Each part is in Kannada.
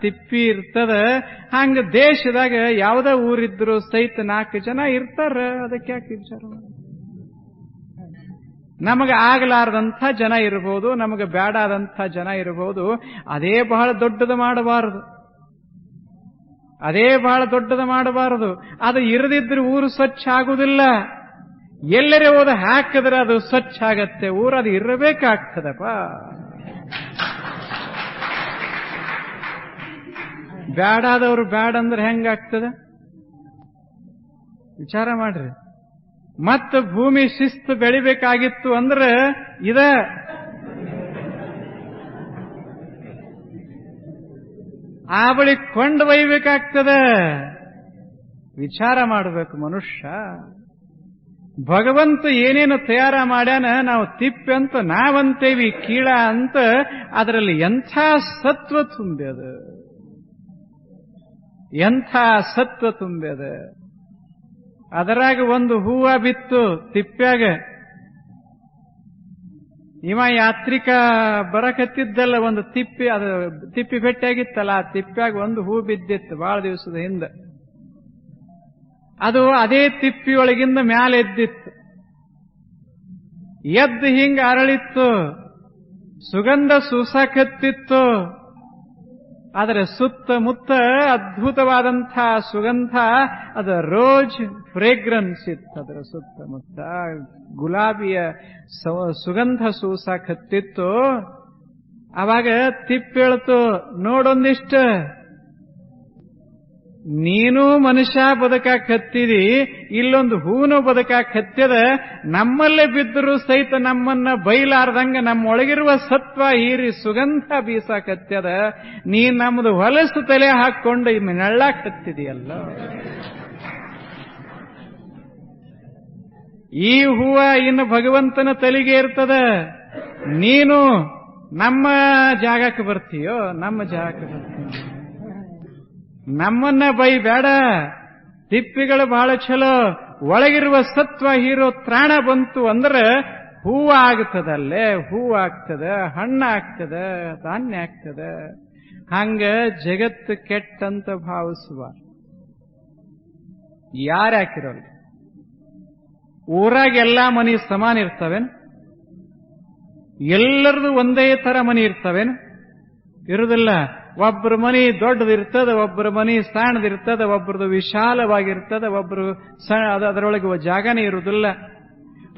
ತಿಪ್ಪಿ ಇರ್ತದ, ಹಂಗ ದೇಶದಾಗ ಯಾವ್ದ ಊರಿದ್ರು ಸಹಿತ ನಾಲ್ಕು ಜನ ಇರ್ತಾರ. ಅದಕ್ಕೆ ಯಾಕೆ ವಿಚಾರ? ನಮಗೆ ಆಗಲಾರದಂಥ ಜನ ಇರಬಹುದು ನಮಗೆ ಬೇಡಾದಂಥ ಜನ ಇರಬಹುದು ಅದೇ ಬಹಳ ದೊಡ್ಡದು ಮಾಡಬಾರದು. ಅದೇ ಬಹಳ ದೊಡ್ಡದು ಮಾಡಬಾರದು. ಅದು ಇರದಿದ್ರೆ ಊರು ಸ್ವಚ್ಛ ಆಗುವುದಿಲ್ಲ ಎಲ್ಲರೇ ಹೋದ ಹಾಕಿದ್ರೆ ಅದು ಸ್ವಚ್ಛ ಆಗತ್ತೆ. ಊರು ಅದು ಇರಬೇಕಾಗ್ತದಪ್ಪ. ಬ್ಯಾಡಾದವ್ರು ಬ್ಯಾಡ ಅಂದ್ರೆ ಹೆಂಗಾಗ್ತದ ವಿಚಾರ ಮಾಡ್ರಿ. ಮತ್ತ ಭೂಮಿ ಶಿಸ್ತು ಬೆಳಿಬೇಕಾಗಿತ್ತು ಅಂದ್ರೆ ಇದ. ಆ ಬಳಿ ಕೊಂಡು ಒಯ್ಬೇಕಾಗ್ತದ. ವಿಚಾರ ಮಾಡಬೇಕು ಮನುಷ್ಯ. ಭಗವಂತ ಏನೇನು ತಯಾರ ಮಾಡ್ಯಾನ? ನಾವು ತಿಪ್ಪೆ ಅಂತ, ನಾವಂತೇವಿ ಕೀಳ ಅಂತ, ಅದರಲ್ಲಿ ಎಂಥ ಸತ್ವ ತುಂಬ್ಯದ? ಎಂಥ ಸತ್ವ ತುಂಬ್ಯದ ಅದರಾಗ ಒಂದು ಹೂವ ಬಿತ್ತು ತಿಪ್ಪ್ಯಾಗ. ಇವ ಯಾತ್ರಿಕ ಬರಕತ್ತಿದ್ದಲ್ಲ, ಒಂದು ತಿಪ್ಪಿ, ಅದು ತಿಪ್ಪಿ ಬೆಟ್ಟಾಗಿತ್ತಲ್ಲ, ಆ ತಿಪ್ಪ್ಯಾಗ ಒಂದು ಹೂ ಬಿದ್ದಿತ್ತು ಬಹಳ ದಿವಸದ ಹಿಂದೆ. ಅದು ಅದೇ ತಿಪ್ಪಿಯೊಳಗಿಂದ ಮ್ಯಾಲೆ ಎದ್ದಿತ್ತು. ಎದ್ದು ಹಿಂಗ ಅರಳಿತ್ತು, ಸುಗಂಧ ಸೂಸಾಕತ್ತಿತ್ತು ಆದರೆ ಸುತ್ತಮುತ್ತ ಅದ್ಭುತವಾದಂಥ ಸುಗಂಧ, ಅದು ರೋಜ್ ಫ್ರೇಗ್ರೆನ್ಸ್ ಇತ್ತು ಅದರ ಸುತ್ತಮುತ್ತ ಗುಲಾಬಿಯ ಸುಗಂಧ ಸೂಸಾಕತ್ತಿತ್ತು ಅವಾಗ ತಿಪ್ಪೇಳ್ತು ನೋಡೊಂದಿಷ್ಟು. ನೀನು ಮನುಷ್ಯ ಬದುಕಾಕ್ ಹತ್ತಿದಿ ಇಲ್ಲೊಂದು ಹೂನು ಬದುಕಾಕ್ ಹತ್ಯದ ನಮ್ಮಲ್ಲೇ ಬಿದ್ದರೂ ಸಹಿತ ನಮ್ಮನ್ನ ಬೈಲಾರ್ದಂಗ ನಮ್ಮೊಳಗಿರುವ ಸತ್ವ ಹೀರಿ ಸುಗಂಧ ಬೀಸಾಕ್ ಹತ್ಯದ ನೀ ನಮ್ದು ಹೊಲಸು ತಲೆ ಹಾಕೊಂಡು ನೆಳ್ಳಾಕ್ ಹತ್ತಿದೆಯಲ್ಲ ಈ ಹೂವ ಇನ್ನು ಭಗವಂತನ ತಲೆಗೆ ಇರ್ತದ. ನೀನು ನಮ್ಮ ಜಾಗಕ್ಕೆ ಬರ್ತೀಯೋ, ನಮ್ಮ ಜಾಗಕ್ಕೆ ಬರ್ತೀಯೋ. ನಮ್ಮನ್ನ ಬೈ ಬೇಡ ತಿಪ್ಪಿಗಳು ಬಹಳ ಚಲೋ. ಒಳಗಿರುವ ಸತ್ವ ಹೀರೋ ತ್ರಾಣ ಬಂತು ಅಂದ್ರೆ ಹೂವ ಆಗ್ತದಲ್ಲೇ, ಹೂವು ಆಗ್ತದ, ಹಣ್ಣು ಆಗ್ತದ, ಧಾನ್ಯ ಆಗ್ತದ. ಹಂಗ ಜಗತ್ತು ಕೆಟ್ಟಂತ ಭಾವಿಸುವ. ಯಾರು ಊರಾಗ ಎಲ್ಲಾ ಮನಿ ಸಮಾನ ಇರ್ತವೇನು? ಎಲ್ಲರದು ಒಂದೇ ತರ ಮನಿ ಇರ್ತವೇನು? ಇರುದಿಲ್ಲ ಒಬ್ಬರ ಮನಿ ದೊಡ್ಡದಿರ್ತದ ಒಬ್ಬರ ಮನಿ ಸಣ್ಣದಿರ್ತದ ಒಬ್ಬರದು ವಿಶಾಲವಾಗಿರ್ತದ ಒಬ್ಬರು ಸಣ್ಣ ಅದ- ಅದರೊಳಗೆ ಜಾಗನೇ ಇರುವುದಿಲ್ಲ.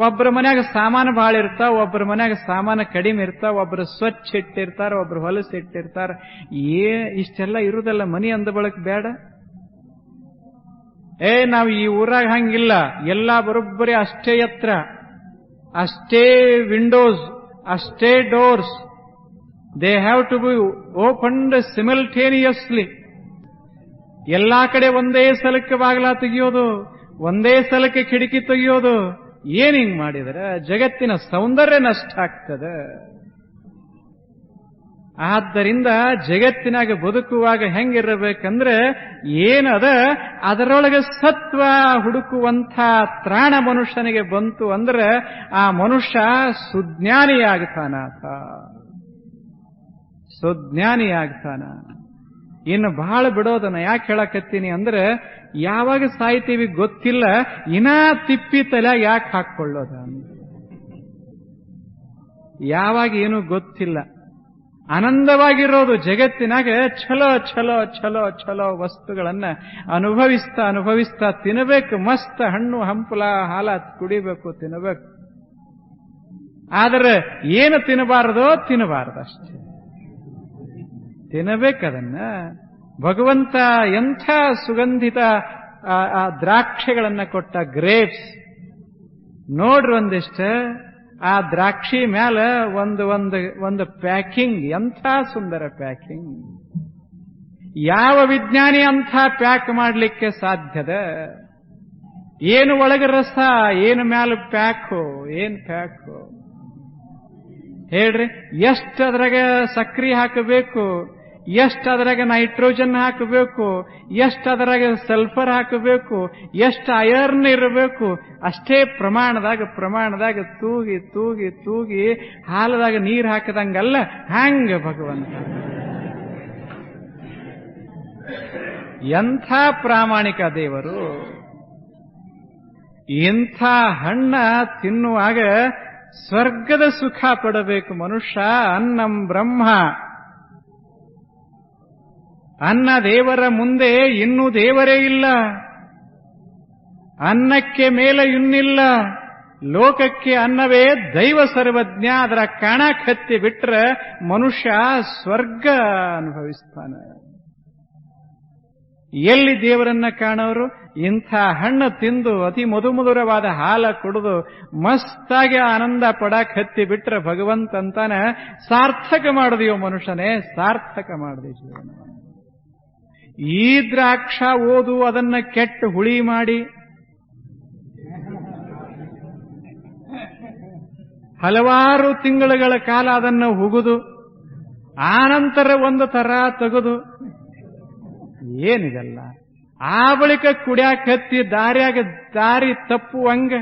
ಒಬ್ಬರ ಮನ್ಯಾಗ ಸಾಮಾನು ಬಹಳ ಇರ್ತಾವ ಒಬ್ಬರ ಮನ್ಯಾಗ ಸಾಮಾನು ಕಡಿಮೆ ಇರ್ತಾವ ಒಬ್ಬರು ಸ್ವಚ್ಛ ಇಟ್ಟಿರ್ತಾರ, ಒಬ್ರು ಹೊಲಸು ಇಟ್ಟಿರ್ತಾರ. ಏ, ಇಷ್ಟೆಲ್ಲ ಇರುವುದಲ್ಲ, ಮನಿ ಅಂದ ಬಳಕ ಬೇಡ. ಏ, ನಾವು ಈ ಊರಾಗ ಹಂಗಿಲ್ಲ, ಎಲ್ಲ ಬರೋಬ್ಬರಿ ಅಷ್ಟೇ ಎತ್ತರ ಅಷ್ಟೇ ವಿಂಡೋಸ್, ಅಷ್ಟೇ doors. They have to be opened simultaneously ಎಲ್ಲಾ ಕಡೆ ಒಂದೇ ಸಲಕ್ಕೆ ಬಾಗಿಲ ತೆಗೆಯೋದು, ಒಂದೇ ಸಲಕ್ಕೆ ಕಿಟಕಿ ತೆಗೆಯೋದು, ಏನ್ ಹಿಂಗ್ ಮಾಡಿದರೆ ಜಗತ್ತಿನ ಸೌಂದರ್ಯ ನಷ್ಟ ಆಗ್ತದೆ. ಆದ್ದರಿಂದ ಜಗತ್ತಿನಾಗ ಬದುಕುವಾಗ ಹೆಂಗಿರಬೇಕಂದ್ರೆ ಏನದ? ಅದರೊಳಗೆ ಸತ್ವ ಹುಡುಕುವಂಥ ತ್ರಾಣ ಮನುಷ್ಯನಿಗೆ ಬಂತು ಅಂದ್ರೆ ಆ ಮನುಷ್ಯ ಸುಜ್ಞಾನಿಯಾಗ್ತಾನಾತ ಆಗ್ತಾನ. ಇನ್ನು ಬಹಳ ಬಿಡೋದನ್ನ ಯಾಕೆ ಹೇಳಕತ್ತೀನಿ ಅಂದ್ರೆ, ಯಾವಾಗ ಸಾಯ್ತೀವಿ ಗೊತ್ತಿಲ್ಲ ಇನ್ನ ತಿಪ್ಪಿ ತಲೆ ಯಾಕೆ ಹಾಕೊಳ್ಳೋದ ಯಾವಾಗ ಏನು ಗೊತ್ತಿಲ್ಲ. ಆನಂದವಾಗಿರೋದು ಜಗತ್ತಿನಾಗ ಛಲೋ ಛಲೋ ಛಲೋ ಛಲೋ ವಸ್ತುಗಳನ್ನ ಅನುಭವಿಸ್ತಾ ಅನುಭವಿಸ್ತಾ ತಿನ್ನಬೇಕು ಮಸ್ತ್ ಹಣ್ಣು, ಹಂಪಲ, ಹಾಲ ಕುಡಿಬೇಕು ತಿನ್ನಬೇಕು ಆದರೆ ಏನು ತಿನ್ನಬಾರದೋ ತಿನ್ನಬಾರದಷ್ಟೇ ತಿನ್ನಬೇಕದನ್ನ ಭಗವಂತ ಎಂಥ ಸುಗಂಧಿತ ಆ, ದ್ರಾಕ್ಷಿಗಳನ್ನ ಕೊಟ್ಟ ಗ್ರೇಪ್ಸ್. ನೋಡ್ರಿ ಒಂದಿಷ್ಟ ಆ ದ್ರಾಕ್ಷಿ ಮ್ಯಾಲ ಒಂದು ಒಂದು ಒಂದು ಪ್ಯಾಕಿಂಗ್ ಎಂಥ ಸುಂದರ ಪ್ಯಾಕಿಂಗ್. ಯಾವ ವಿಜ್ಞಾನಿ ಅಂಥ ಪ್ಯಾಕ್ ಮಾಡಲಿಕ್ಕೆ ಸಾಧ್ಯದ? ಏನು ಒಳಗೆ ರಸ ಏನು ಮ್ಯಾಲ ಪ್ಯಾಕು ಏನು ಪ್ಯಾಕು? ಹೇಳ್ರಿ ಎಷ್ಟು ಅದ್ರಾಗ ಸಕ್ರಿ ಹಾಕಬೇಕು? ಎಷ್ಟು ಅದರಾಗ ನೈಟ್ರೋಜನ್ ಹಾಕಬೇಕು? ಎಷ್ಟು ಅದರಾಗ ಸಲ್ಫರ್ ಹಾಕಬೇಕು? ಎಷ್ಟು ಅಯರ್ನ್ ಇರಬೇಕು? ಅಷ್ಟೇ ಪ್ರಮಾಣದಾಗ ಪ್ರಮಾಣದಾಗ ತೂಗಿ ತೂಗಿ ತೂಗಿ ಹಾಲದಾಗ ನೀರು ಹಾಕದಂಗಲ್ಲ ಹ್ಯಾಂಗ ಭಗವಂತ. ಎಂಥ ಪ್ರಾಮಾಣಿಕ ದೇವರು? ಇಂಥ ಹಣ್ಣ ತಿನ್ನುವಾಗ ಸ್ವರ್ಗದ ಸುಖ ಪಡಬೇಕು ಮನುಷ್ಯ ಅನ್ನಂ ಬ್ರಹ್ಮ. ಅನ್ನ ದೇವರ ಮುಂದೆ ಇನ್ನೂ ದೇವರೇ ಇಲ್ಲ. ಅನ್ನಕ್ಕೆ ಮೇಲೆ ಇನ್ನಿಲ್ಲ. ಲೋಕಕ್ಕೆ ಅನ್ನವೇ ದೈವ ಸರ್ವಜ್ಞ, ಅದರ ಕಣ ಕತ್ತಿ ಬಿಟ್ರೆ ಮನುಷ್ಯ ಸ್ವರ್ಗ ಅನುಭವಿಸ್ತಾನೆ. ಎಲ್ಲಿ ದೇವರನ್ನ ಕಾಣೋರು? ಇಂಥ ಹಣ್ಣು ತಿಂದು ಅತಿ ಮಧುಮಧುರವಾದ ಹಾಲ ಕುಡಿದು ಮಸ್ತಾಗಿ ಆನಂದ ಪಡಕ್ ಹತ್ತಿ ಬಿಟ್ರೆ ಭಗವಂತ ಅಂತಾನ ಸಾರ್ಥಕ ಮಾಡಿದೆಯೋ ಮನುಷ್ಯನೇ, ಸಾರ್ಥಕ ಮಾಡಿದೆ ಜೀವನ. ಈ ದ್ರಾಕ್ಷ ಓದು ಅದನ್ನ ಕೆಟ್ಟು ಹುಳಿ ಮಾಡಿ. ಹಲವಾರು ತಿಂಗಳುಗಳ ಕಾಲ ಅದನ್ನು ಹುಗುದು ಆನಂತರ ಒಂದು ತರ ತೆಗೆದು. ಏನಿದೆಲ್ಲ? ಆ ಬಳಿಕ ಕುಡ್ಯಾಕತ್ತಿ ದಾರಿಯಾಗ ದಾರಿ ತಪ್ಪುವಂಗ